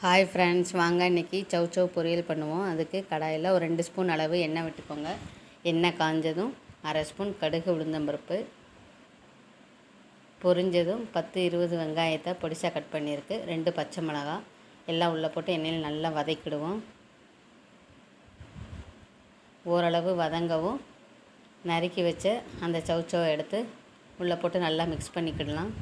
Hi friends வாங்க இன்றைக்கி சவ் சவ் பொரியல் பண்ணுவோம். அதுக்கு கடாயில் ஒரு ரெண்டு ஸ்பூன் அளவு எண்ணெய் விட்டுக்கோங்க. எண்ணெய் காஞ்சதும் அரை ஸ்பூன் கடுகு உளுந்தம்பருப்பு பொரிஞ்சதும் பத்து இருபது வெங்காயத்தை பொடிசாக கட் பண்ணியிருக்கு. ரெண்டு பச்சை மிளகா. எல்லாம் உள்ளே போட்டு எண்ணெயில் நல்லா வதக்கிடுவோம். ஓரளவு வதங்கவும் நறுக்கி வச்ச அந்த சவுச்சவை எடுத்து உள்ளே போட்டு நல்லா மிக்ஸ் பண்ணிக்கிடலாம்.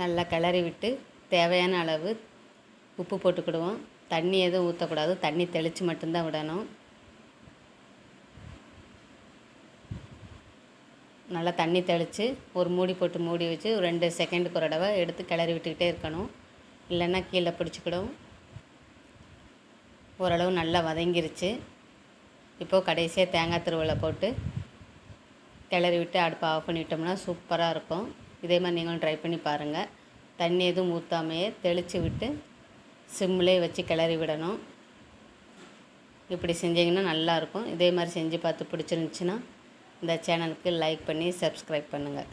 நல்லா கிளறி விட்டு தேவையான அளவு உப்பு போட்டுக்கிடுவோம். தண்ணி எதுவும் ஊற்றக்கூடாது தண்ணி தெளித்து மட்டும்தான் விடணும். நல்லா தண்ணி தெளித்து ஒரு மூடி போட்டு மூடி வச்சு ஒரு ரெண்டு செகண்டுக்கு ஒரு தடவை எடுத்து கிளறி விட்டுக்கிட்டே இருக்கணும். இல்லைன்னா கீழே பிடிச்சிக்கிடும். ஓரளவு நல்லா வதங்கிருச்சு. இப்போது கடைசியாக தேங்காய் திருவலை போட்டு கிளறி விட்டு அடுப்பை ஆஃப் பண்ணிவிட்டோம்னா சூப்பராக இருக்கும். இதே மாதிரி நீங்களும் ட்ரை பண்ணி பாருங்கள் தண்ணி எதுவும் ஊற்றாமையே தெளித்து விட்டு சிம்மிலே வச்சு கிளறி விடணும். இப்படி செஞ்சிங்கன்னா நல்லாயிருக்கும் இதே மாதிரி செஞ்சு பார்த்து பிடிச்சிருந்துச்சின்னா இந்த சேனலுக்கு லைக் பண்ணி சப்ஸ்கிரைப் பண்ணுங்கள்